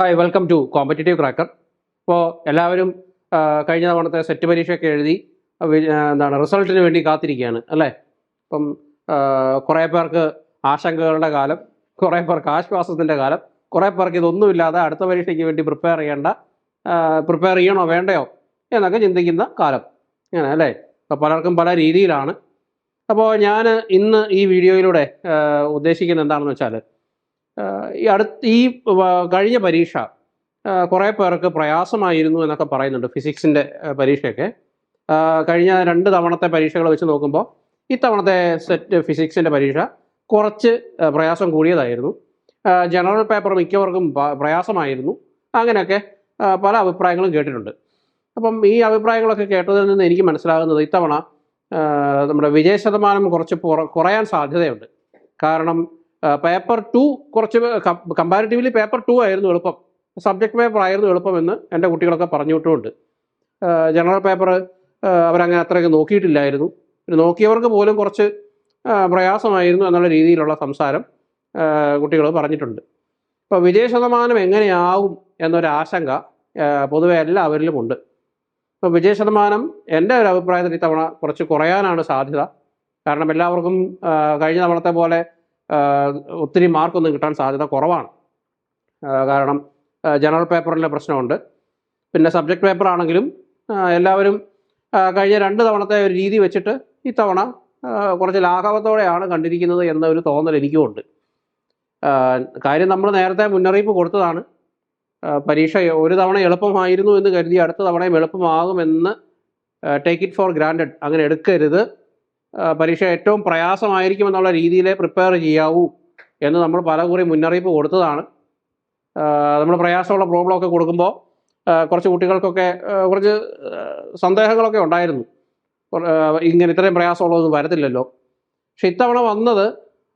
Hi welcome to Competitive Cracker ഇപ്പോൾ എല്ലാവരും കഴിഞ്ഞ തവണത്തെ സെറ്റ് പരീക്ഷയൊക്കെ എഴുതി എന്താണ് റിസൾട്ടിന് വേണ്ടി കാത്തിരിക്കുകയാണ് അല്ലേ? ഇപ്പം കുറേ പേർക്ക് ആശങ്കകളുടെ കാലം കുറേ പേർക്ക് ആശ്വാസത്തിന്റെ കാലം കുറേ പേർക്ക് ഇതൊന്നുമില്ലാതെ അടുത്ത പരീക്ഷയ്ക്ക് വേണ്ടി പ്രിപ്പയർ ചെയ്യേണ്ട പ്രിപ്പയർ ചെയ്യണോ വേണ്ടയോ എന്നൊക്കെ ചിന്തിക്കുന്ന കാലം. അങ്ങനെ അല്ലേ? അപ്പോൾ പലർക്കും പല രീതിയിലാണ്. അപ്പോൾ ഞാൻ ഇന്ന് ഈ വീഡിയോയിലൂടെ ഉദ്ദേശിക്കുന്നത് എന്താണെന്ന് വെച്ചാൽ ഈ അടുത്ത് ഈ കഴിഞ്ഞ പരീക്ഷ കുറേ പേർക്ക് പ്രയാസമായിരുന്നു എന്നൊക്കെ പറയുന്നുണ്ട് ഫിസിക്സിന്റെ പരീക്ഷയൊക്കെ. കഴിഞ്ഞ രണ്ട് തവണത്തെ പരീക്ഷകൾ വെച്ച് നോക്കുമ്പോൾ ഇത്തവണത്തെ സെറ്റ് ഫിസിക്സിന്റെ പരീക്ഷ കുറച്ച് പ്രയാസം കൂടിയതായിരുന്നു. ജനറൽ പേപ്പർ മിക്കവർക്കും പ്രയാസമായിരുന്നു. അങ്ങനെയൊക്കെ പല അഭിപ്രായങ്ങളും കേട്ടിട്ടുണ്ട്. അപ്പം ഈ അഭിപ്രായങ്ങളൊക്കെ കേട്ടതിൽ നിന്ന് എനിക്ക് മനസ്സിലാകുന്നത് ഇത്തവണ നമ്മുടെ വിജയ ശതമാനം കുറച്ച് കുറയാൻ സാധ്യതയുണ്ട്. കാരണം പേപ്പർ ടു കുറച്ച് കമ്പാരിറ്റീവ്ലി പേപ്പർ ടു ആയിരുന്നു എളുപ്പം. സബ്ജക്ട് പേപ്പർ ആയിരുന്നു എളുപ്പമെന്ന് എന്റെ കുട്ടികളൊക്കെ പറഞ്ഞു വിട്ടുമുണ്ട് ജനറൽ പേപ്പർ അവരങ്ങനെ അത്രയൊക്കെ നോക്കിയിട്ടില്ലായിരുന്നു. നോക്കിയവർക്ക് പോലും കുറച്ച് പ്രയാസമായിരുന്നു എന്നുള്ള രീതിയിലുള്ള സംസാരം കുട്ടികൾ പറഞ്ഞിട്ടുണ്ട്. ഇപ്പോൾ വിജയ ശതമാനം എങ്ങനെയാവും എന്നൊരാശങ്ക പൊതുവെ എല്ലാവരിലും ഉണ്ട്. ഇപ്പോൾ വിജയ ശതമാനം എന്റെ ഒരു അഭിപ്രായത്തിൽ ഇത്തവണ കുറച്ച് കുറയാനാണ് സാധ്യത. കാരണം എല്ലാവർക്കും കഴിഞ്ഞ തവണത്തെ പോലെ ഒത്തിരി മാർക്കൊന്നും കിട്ടാൻ സാധ്യത കുറവാണ്. കാരണം ജനറൽ പേപ്പറിലെ പ്രശ്നമുണ്ട്. പിന്നെ സബ്ജക്ട് പേപ്പർ ആണെങ്കിലും എല്ലാവരും കഴിഞ്ഞ രണ്ട് തവണത്തെ ഒരു രീതി വെച്ചിട്ട് ഇത്തവണ കുറച്ച് ലാഘവത്തോടെയാണ് കണ്ടിരിക്കുന്നത് എന്ന ഒരു തോന്നൽ എനിക്കും ഉണ്ട്. കാര്യം നമ്മൾ നേരത്തെ മുന്നറിയിപ്പ് കൊടുത്തതാണ്. പരീക്ഷ ഒരു തവണ എളുപ്പമായിരുന്നു എന്ന് കരുതി അടുത്ത തവണയും എളുപ്പമാകുമെന്ന് ടേക്ക് ഇറ്റ് ഫോർ ഗ്രാൻഡഡ് അങ്ങനെ എടുക്കരുത്. പരീക്ഷ ഏറ്റവും പ്രയാസമായിരിക്കും എന്നുള്ള രീതിയിലേ പ്രിപ്പയർ ചെയ്യാവൂ എന്ന് നമ്മൾ പലകുറി മുന്നറിയിപ്പ് കൊടുത്തതാണ്. നമ്മൾ പ്രയാസമുള്ള പ്രോബ്ലമൊക്കെ കൊടുക്കുമ്പോൾ കുറച്ച് കുട്ടികൾക്കൊക്കെ കുറച്ച് സന്ദേഹങ്ങളൊക്കെ ഉണ്ടായിരുന്നു. ഇങ്ങനെ ഇത്രയും പ്രയാസമുള്ളതൊന്നും വരത്തില്ലല്ലോ. പക്ഷെ ഇത്തവണ വന്നത്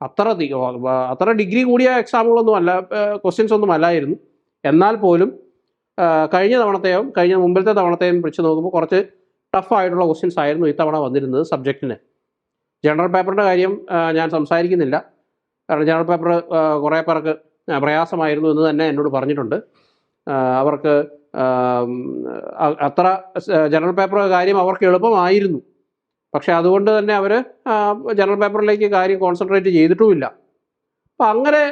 അത്ര അത്ര ഡിഗ്രി കൂടിയ എക്സാമുകളൊന്നും അല്ല ക്വസ്റ്റ്യൻസ് ഒന്നും അല്ലായിരുന്നു. എന്നാൽ പോലും കഴിഞ്ഞ തവണത്തെയും കഴിഞ്ഞ മുമ്പിലത്തെ തവണത്തെയും വെച്ച് നോക്കുമ്പോൾ കുറച്ച് ടഫായിട്ടുള്ള ക്വസ്റ്റ്യൻസ് ആയിരുന്നു ഇത്തവണ വന്നിരുന്നത് സബ്ജക്റ്റിന് ജനറൽ പേപ്പറിന്റെ കാര്യം ഞാൻ സംസാരിക്കുന്നില്ല. കാരണം ജനറൽ പേപ്പർ കുറേ പേർക്ക് പ്രയാസമായിരുന്നു എന്ന് തന്നെ എന്നോട് പറഞ്ഞിട്ടുണ്ട്. അവർക്ക് അത്ര ജനറൽ പേപ്പർ കാര്യം അവർക്ക് എളുപ്പമായിരുന്നു. പക്ഷെ അതുകൊണ്ട് തന്നെ അവർ ജനറൽ പേപ്പറിലേക്ക് കാര്യം കോൺസെൻട്രേറ്റ് ചെയ്തിട്ടുമില്ല. അപ്പം അങ്ങനെ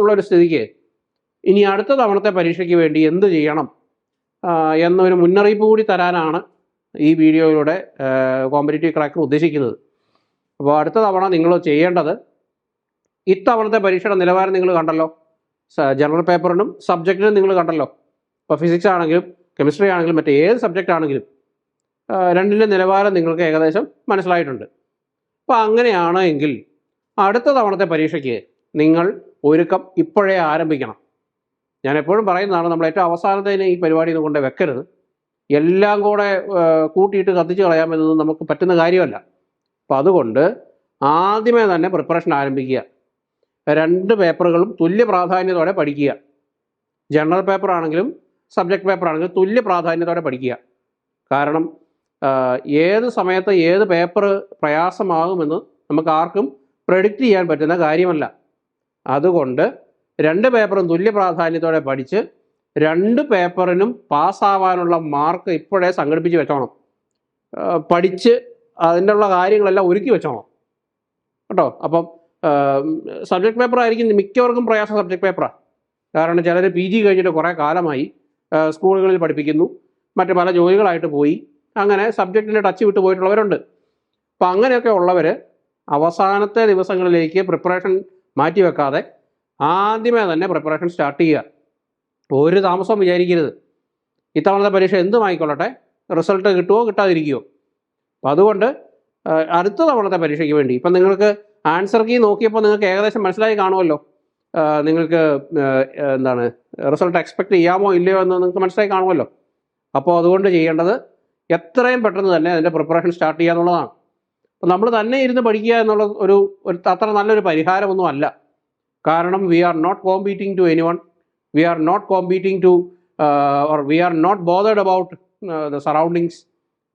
ഉള്ളൊരു സ്ഥിതിക്ക് ഇനി അടുത്ത തവണത്തെ പരീക്ഷയ്ക്ക് വേണ്ടി എന്ത് ചെയ്യണം എന്നൊരു മുന്നറിയിപ്പ് കൂടി തരാനാണ് ഈ വീഡിയോയിലൂടെ കോമ്പറ്റേറ്റീവ് ക്രാക്കർ ഉദ്ദേശിക്കുന്നത്. അപ്പോൾ അടുത്ത തവണ നിങ്ങൾ ചെയ്യേണ്ടത് ഇത്തവണത്തെ പരീക്ഷയുടെ നിലവാരം നിങ്ങൾ കണ്ടല്ലോ. ജനറൽ പേപ്പറിനും സബ്ജക്റ്റിനും നിങ്ങൾ കണ്ടല്ലോ. ഇപ്പോൾ ഫിസിക്സ് ആണെങ്കിലും കെമിസ്ട്രി ആണെങ്കിലും മറ്റേ ഏത് സബ്ജക്റ്റ് ആണെങ്കിലും രണ്ടിന്റെ നിലവാരം നിങ്ങൾക്ക് ഏകദേശം മനസ്സിലായിട്ടുണ്ട്. അപ്പോൾ അങ്ങനെയാണ് എങ്കിൽ അടുത്ത തവണത്തെ പരീക്ഷയ്ക്ക് നിങ്ങൾ ഒരുക്കം ഇപ്പോഴേ ആരംഭിക്കണം. ഞാൻ എപ്പോഴും പറയുന്നതാണ് നമ്മൾ ഏറ്റവും അവസാനത്തേന് ഈ പരിപാടി കൊണ്ട് വെക്കരുത്. എല്ലാം കൂടെ കൂട്ടിയിട്ട് കത്തിച്ച് കളയാമെന്നൊന്നും നമുക്ക് പറ്റുന്ന കാര്യമല്ല. അപ്പോൾ അതുകൊണ്ട് ആദ്യമേ തന്നെ പ്രിപ്പറേഷൻ ആരംഭിക്കുക. രണ്ട് പേപ്പറുകളും തുല്യ പ്രാധാന്യത്തോടെ പഠിക്കുക. ജനറൽ പേപ്പർ ആണെങ്കിലും സബ്ജക്ട് പേപ്പർ ആണെങ്കിലും തുല്യ പ്രാധാന്യത്തോടെ പഠിക്കുക. കാരണം ഏത് സമയത്ത് ഏത് പേപ്പർ പ്രയാസമാകുമെന്ന് നമുക്ക് ആർക്കും പ്രഡിക്റ്റ് ചെയ്യാൻ പറ്റുന്ന കാര്യമല്ല. അതുകൊണ്ട് രണ്ട് പേപ്പറും തുല്യ പ്രാധാന്യത്തോടെ പഠിച്ച് രണ്ട് പേപ്പറിനും പാസ്സാവാനുള്ള മാർക്ക് ഇപ്പോഴേ സംഘടിപ്പിച്ച് വെച്ചോണം. പഠിച്ച് അതിന്റെ ഉള്ള കാര്യങ്ങളെല്ലാം ഒരുക്കി വെച്ചോണം. കേട്ടോ? അപ്പം സബ്ജക്ട് പേപ്പർ ആയിരിക്കും മിക്കവർക്കും പ്രയാസ സബ്ജക്ട് പേപ്പറാണ് കാരണം ചിലർ പി ജി കഴിഞ്ഞിട്ട് കുറേ കാലമായി സ്കൂളുകളിൽ പഠിപ്പിക്കുന്നു. മറ്റ് പല ജോലികളായിട്ട് പോയി. അങ്ങനെ സബ്ജക്റ്റിന്റെ ടച്ച് വിട്ട് പോയിട്ടുള്ളവരുണ്ട്. അപ്പം അങ്ങനെയൊക്കെ ഉള്ളവർ അവസാനത്തെ ദിവസങ്ങളിലേക്ക് പ്രിപ്പറേഷൻ മാറ്റി വെക്കാതെ ആദ്യമേ തന്നെ പ്രിപ്പറേഷൻ സ്റ്റാർട്ട് ചെയ്യുക. ഒരു താമസവും വിചാരിക്കരുത്. ഇത്തവണത്തെ പരീക്ഷ എന്തുമായിക്കൊള്ളട്ടെ റിസൾട്ട് കിട്ടുമോ കിട്ടാതിരിക്കുമോ അപ്പം അതുകൊണ്ട് അടുത്ത തവണത്തെ പരീക്ഷയ്ക്ക് വേണ്ടി. ഇപ്പം നിങ്ങൾക്ക് ആൻസർ കീ നോക്കിയപ്പോൾ നിങ്ങൾക്ക് ഏകദേശം മനസ്സിലായി കാണുമല്ലോ. നിങ്ങൾക്ക് എന്താണ് റിസൾട്ട് എക്സ്പെക്ട് ചെയ്യാമോ ഇല്ലയോ എന്ന് നിങ്ങൾക്ക് മനസ്സിലായി കാണുമല്ലോ. അപ്പോൾ അതുകൊണ്ട് ചെയ്യേണ്ടത് എത്രയും പെട്ടെന്ന് തന്നെ അതിന്റെ പ്രിപ്പറേഷൻ സ്റ്റാർട്ട് ചെയ്യുക എന്നുള്ളതാണ്. അപ്പം നമ്മൾ തന്നെ ഇരുന്ന് പഠിക്കുക എന്നുള്ള ഒരു ഒരു അത്ര നല്ലൊരു പരിഹാരമൊന്നും അല്ല. കാരണം we are not competing to anyone we are not competing to or we are not bothered about the surroundings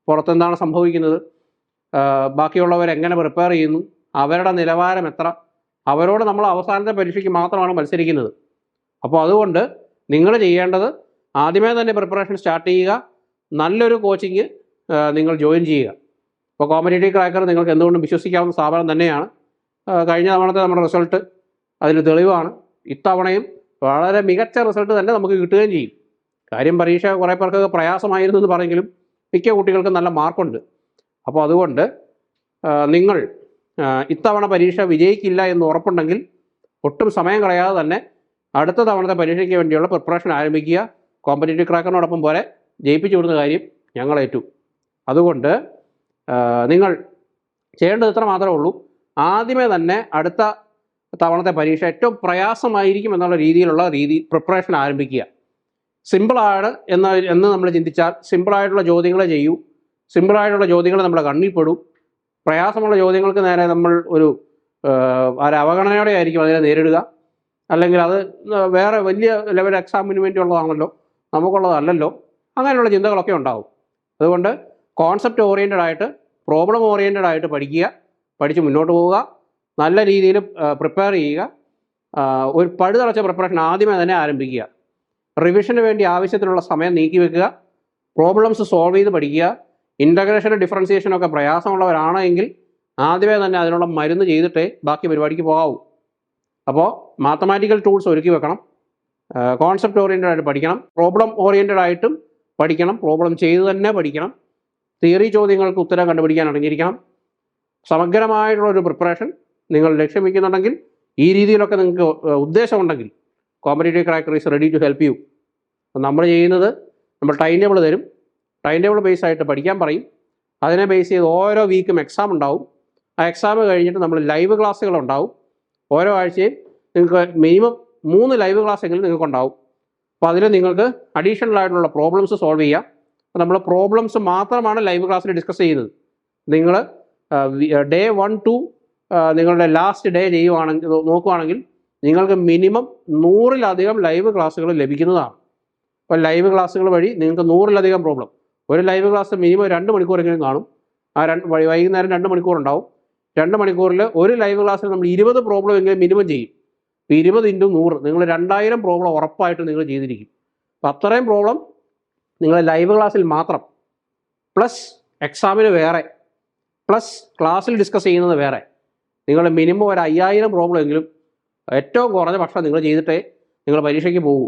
പുറത്തെന്താണ് സംഭവിക്കുന്നത്? ബാക്കിയുള്ളവർ എങ്ങനെ പ്രിപ്പയർ ചെയ്യുന്നു? അവരുടെ നിലവാരം എത്ര? അവരോട് നമ്മൾ അവസാനത്തെ പരീക്ഷയ്ക്ക് മാത്രമാണ് മത്സരിക്കുന്നത്. അപ്പോൾ അതുകൊണ്ട് നിങ്ങൾ ചെയ്യേണ്ടത് ആദ്യമേ തന്നെ പ്രിപ്പറേഷൻ സ്റ്റാർട്ട് ചെയ്യുക. നല്ലൊരു കോച്ചിങ് നിങ്ങൾ ജോയിൻ ചെയ്യുക. ഇപ്പോൾ കോമ്പറ്റേറ്റീവ് ക്രാക്കർ നിങ്ങൾക്ക് എന്തുകൊണ്ടും വിശ്വസിക്കാവുന്ന സ്ഥാപനം തന്നെയാണ്. കഴിഞ്ഞ തവണത്തെ നമ്മുടെ റിസൾട്ട് അതിന് തെളിവാണ്. ഇത്തവണയും വളരെ മികച്ച റിസൾട്ട് തന്നെ നമുക്ക് കിട്ടുകയും ചെയ്യും. കാര്യം പരീക്ഷ കുറേ പേർക്കൊക്കെ പ്രയാസമായിരുന്നു എന്ന് പറഞ്ഞെങ്കിലും മിക്ക കുട്ടികൾക്കും നല്ല മാർക്കുണ്ട്. അപ്പോൾ അതുകൊണ്ട് നിങ്ങൾ ഇത്തവണ പരീക്ഷ വിജയിക്കില്ല എന്ന് ഉറപ്പുണ്ടെങ്കിൽ ഒട്ടും സമയം കളയാതെ തന്നെ അടുത്ത തവണത്തെ പരീക്ഷയ്ക്ക് വേണ്ടിയുള്ള പ്രിപ്പറേഷൻ ആരംഭിക്കുക. കോമ്പറ്റേറ്റീവ് ക്രാക്കറിനോടൊപ്പം പോലെ ജയിപ്പിച്ചു കൊടുത്ത കാര്യം ഞങ്ങൾ ഏറ്റു. അതുകൊണ്ട് നിങ്ങൾ ചെയ്യേണ്ടത് ഇത്ര മാത്രമേ ഉള്ളൂ. ആദ്യമേ തന്നെ അടുത്ത തവണത്തെ പരീക്ഷ ഏറ്റവും പ്രയാസമായിരിക്കും എന്നുള്ള രീതിയിലുള്ള രീതി പ്രിപ്പറേഷൻ ആരംഭിക്കുക. സിമ്പിളാണ് എന്ന എന്ന് നമ്മൾ ചിന്തിച്ചാൽ സിമ്പിളായിട്ടുള്ള ചോദ്യങ്ങളെ ചെയ്യൂ. സിമ്പിളായിട്ടുള്ള ചോദ്യങ്ങൾ നമ്മുടെ കണ്ണിൽ പെടും. പ്രയാസമുള്ള ചോദ്യങ്ങൾക്ക് നേരെ നമ്മൾ ഒരു ഒരു അവഗണനയോടെ ആയിരിക്കും അതിനെ നേരിടുക. അല്ലെങ്കിൽ അത് വേറെ വലിയ ലെവൽ എക്സാമിന് വേണ്ടിയുള്ളതാണല്ലോ നമുക്കുള്ളതല്ലല്ലോ. അങ്ങനെയുള്ള ചിന്തകളൊക്കെ ഉണ്ടാവും. അതുകൊണ്ട് കോൺസെപ്റ്റ് ഓറിയന്റഡ് ആയിട്ട് പ്രോബ്ലം ഓറിയന്റഡ് ആയിട്ട് പഠിക്കുക പഠിച്ച് മുന്നോട്ട് പോവുക നല്ല രീതിയിൽ പ്രിപ്പയർ ചെയ്യുക ഒരു പഴുതടച്ച പ്രിപ്പറേഷൻ ആദ്യമേ തന്നെ ആരംഭിക്കുക. റിവിഷന് വേണ്ടി ആവശ്യത്തിനുള്ള സമയം നീക്കി വെക്കുക പ്രോബ്ലംസ് സോൾവ് ചെയ്ത് പഠിക്കുക ഇന്റഗ്രേഷനും ഡിഫറൻസിയേഷനും ഒക്കെ പ്രയാസമുള്ളവരാണ് എങ്കിൽ ആദ്യമേ തന്നെ അതിനുള്ള മരുന്ന് ചെയ്തിട്ടേ ബാക്കി പരിപാടിക്ക് പോകാവൂ. അപ്പോൾ മാത്തമാറ്റിക്കൽ ടൂൾസ് ഒരുക്കി വെക്കണം കോൺസെപ്റ്റ് ഓറിയന്റഡ് ആയിട്ട് പഠിക്കണം പ്രോബ്ലം ഓറിയന്റഡ് ആയിട്ടും പഠിക്കണം പ്രോബ്ലം ചെയ്ത് തന്നെ പഠിക്കണം തിയറി ചോദ്യങ്ങൾക്ക് ഉത്തരം കണ്ടുപിടിക്കാൻ അടങ്ങിയിരിക്കണം സമഗ്രമായിട്ടുള്ള ഒരു പ്രിപ്പറേഷൻ നിങ്ങൾ ലക്ഷ്യം വയ്ക്കുന്നുണ്ടെങ്കിൽ ഈ രീതിയിലൊക്കെ നിങ്ങൾക്ക് ഉദ്ദേശമുണ്ടെങ്കിൽ Competitive Cracker is ready to help you. അപ്പം നമ്മൾ ചെയ്യുന്നത് നമ്മൾ ടൈം ടേബിൾ തരും. ടൈം ടേബിൾ ബേസ് ആയിട്ട് പഠിക്കാൻ പറയും. അതിനെ ബേസ് ചെയ്ത് ഓരോ വീക്കും എക്സാം ഉണ്ടാവും. ആ എക്സാം കഴിഞ്ഞിട്ട് നമ്മൾ ലൈവ് ക്ലാസ്സുകൾ ഉണ്ടാവും. ഓരോ ആഴ്ചയും നിങ്ങൾക്ക് മിനിമം മൂന്ന് ലൈവ് ക്ലാസ് എങ്കിലും നിങ്ങൾക്ക് ഉണ്ടാവും. അപ്പോൾ അതിൽ നിങ്ങൾക്ക് അഡീഷണൽ ആയിട്ടുള്ള പ്രോബ്ലംസ് സോൾവ് ചെയ്യാം. നമ്മൾ പ്രോബ്ലംസ് മാത്രമാണ് ലൈവ് ക്ലാസ്സിൽ ഡിസ്കസ് ചെയ്യുന്നത്. നിങ്ങൾ ഡേ വൺ ടു നിങ്ങളുടെ ലാസ്റ്റ് ഡേ ചെയ്യുവാണെങ്കിൽ നോക്കുവാണെങ്കിൽ നിങ്ങൾക്ക് മിനിമം നൂറിലധികം ലൈവ് ക്ലാസ്സുകൾ ലഭിക്കുന്നതാണ്. അപ്പോൾ ലൈവ് ക്ലാസ്സുകൾ വഴി നിങ്ങൾക്ക് നൂറിലധികം പ്രോബ്ലം ഒരു ലൈവ് ക്ലാസ് മിനിമം രണ്ട് മണിക്കൂറെങ്കിലും കാണും. ആ രണ്ട് വൈകുന്നേരം രണ്ട് മണിക്കൂർ ഉണ്ടാവും. രണ്ട് മണിക്കൂറിൽ ഒരു ലൈവ് ക്ലാസ്സിൽ നമ്മൾ ഇരുപത് പ്രോബ്ലം എങ്കിലും മിനിമം ചെയ്യും. ഇപ്പോൾ ഇരുപത് ഇന്റു നൂറ് നിങ്ങൾ രണ്ടായിരം പ്രോബ്ലം ഉറപ്പായിട്ട് നിങ്ങൾ ചെയ്തിരിക്കും. അപ്പോൾ അത്രയും പ്രോബ്ലം നിങ്ങൾ ലൈവ് ക്ലാസ്സിൽ മാത്രം. പ്ലസ് എക്സാമിന് വേറെ. പ്ലസ് ക്ലാസ്സിൽ ഡിസ്കസ് ചെയ്യുന്നത് വേറെ. നിങ്ങൾ മിനിമം ഒരു അയ്യായിരം പ്രോബ്ലം എങ്കിലും ഏറ്റവും കുറഞ്ഞ പക്ഷം നിങ്ങൾ ചെയ്തിട്ടേ നിങ്ങൾ പരീക്ഷയ്ക്ക് പോകൂ.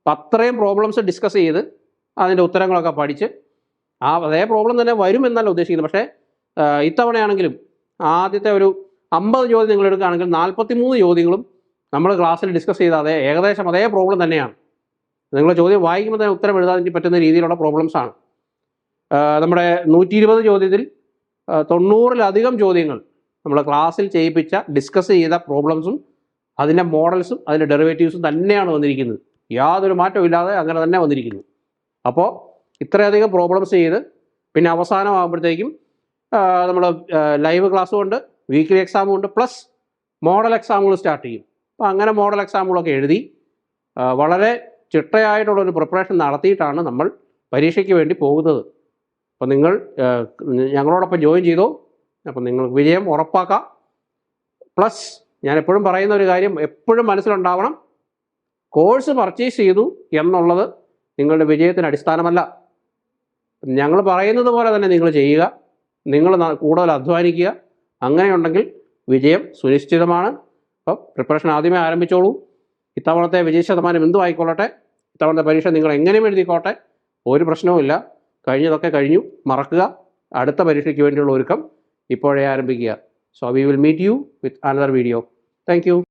അപ്പം അത്രയും പ്രോബ്ലംസ് ഡിസ്കസ് ചെയ്ത് അതിന്റെ ഉത്തരങ്ങളൊക്കെ പഠിച്ച് ആ അതേ പ്രോബ്ലം തന്നെ വരും എന്നല്ല ഉദ്ദേശിക്കുന്നത്. പക്ഷേ ഇത്തവണയാണെങ്കിലും ആദ്യത്തെ ഒരു അമ്പത് ചോദ്യം നിങ്ങൾ എടുക്കുകയാണെങ്കിൽ നാൽപ്പത്തി മൂന്ന് ചോദ്യങ്ങളും നമ്മൾ ക്ലാസ്സിൽ ഡിസ്കസ് ചെയ്ത അതേ ഏകദേശം അതേ പ്രോബ്ലം തന്നെയാണ്. നിങ്ങൾ ചോദ്യം വായിക്കുമ്പോൾ തന്നെ ഉത്തരം എഴുതാൻ പറ്റുന്ന രീതിയിലുള്ള പ്രോബ്ലംസ് ആണ്. നമ്മുടെ നൂറ്റി ഇരുപത് ചോദ്യത്തിൽ തൊണ്ണൂറിലധികം ചോദ്യങ്ങൾ നമ്മൾ ക്ലാസ്സിൽ ചെയ്യിപ്പിച്ച ഡിസ്കസ് ചെയ്ത പ്രോബ്ലംസും അതിന്റെ മോഡൽസും അതിന്റെ ഡെറിവേറ്റീവ്സും തന്നെയാണ് വന്നിരിക്കുന്നത്. യാതൊരു മാറ്റവും ഇല്ലാതെ അങ്ങനെ തന്നെ വന്നിരിക്കുന്നു. അപ്പോൾ ഇത്രയധികം പ്രോബ്ലംസ് ചെയ്ത് പിന്നെ അവസാനമാകുമ്പോഴത്തേക്കും നമ്മൾ ലൈവ് ക്ലാസ്സും ഉണ്ട് വീക്ക്ലി എക്സാമും ഉണ്ട് പ്ലസ് മോഡൽ എക്സാമുകൾ സ്റ്റാർട്ട് ചെയ്യും. അപ്പോൾ അങ്ങനെ മോഡൽ എക്സാമുകളൊക്കെ എഴുതി വളരെ ചിട്ടയായിട്ടുള്ളൊരു പ്രിപ്പറേഷൻ നടത്തിയിട്ടാണ് നമ്മൾ പരീക്ഷയ്ക്ക് വേണ്ടി പോകുന്നത്. അപ്പോൾ നിങ്ങൾ ഞങ്ങളോടൊപ്പം ജോയിൻ ചെയ്തോ അപ്പം നിങ്ങൾക്ക് വിജയം ഉറപ്പാക്കാം. പ്ലസ് ഞാൻ എപ്പോഴും പറയുന്ന ഒരു കാര്യം എപ്പോഴും മനസ്സിലുണ്ടാവണം. കോഴ്സ് പർച്ചേസ് ചെയ്തു എന്നുള്ളത് നിങ്ങളുടെ വിജയത്തിന് അടിസ്ഥാനമല്ല. ഞങ്ങൾ പറയുന്നത് പോലെ തന്നെ നിങ്ങൾ ചെയ്യുക. നിങ്ങൾ കൂടുതൽ അധ്വാനിക്കുക. അങ്ങനെയുണ്ടെങ്കിൽ വിജയം സുനിശ്ചിതമാണ്. അപ്പോൾ പ്രിപ്പറേഷൻ ആദ്യമേ ആരംഭിച്ചോളൂ. ഇത്തവണത്തെ വിജയ ശതമാനം എന്തും ആയിക്കൊള്ളട്ടെ. ഇത്തവണത്തെ പരീക്ഷ നിങ്ങൾ എങ്ങനെയും എഴുതിക്കോട്ടെ. ഒരു പ്രശ്നവുമില്ല കഴിഞ്ഞതൊക്കെ കഴിഞ്ഞു. മറക്കുക. അടുത്ത പരീക്ഷയ്ക്ക് വേണ്ടിയുള്ള ഒരുക്കം ഇപ്പോഴേ ആരംഭിക്കുക. So we will meet you with another video. Thank you.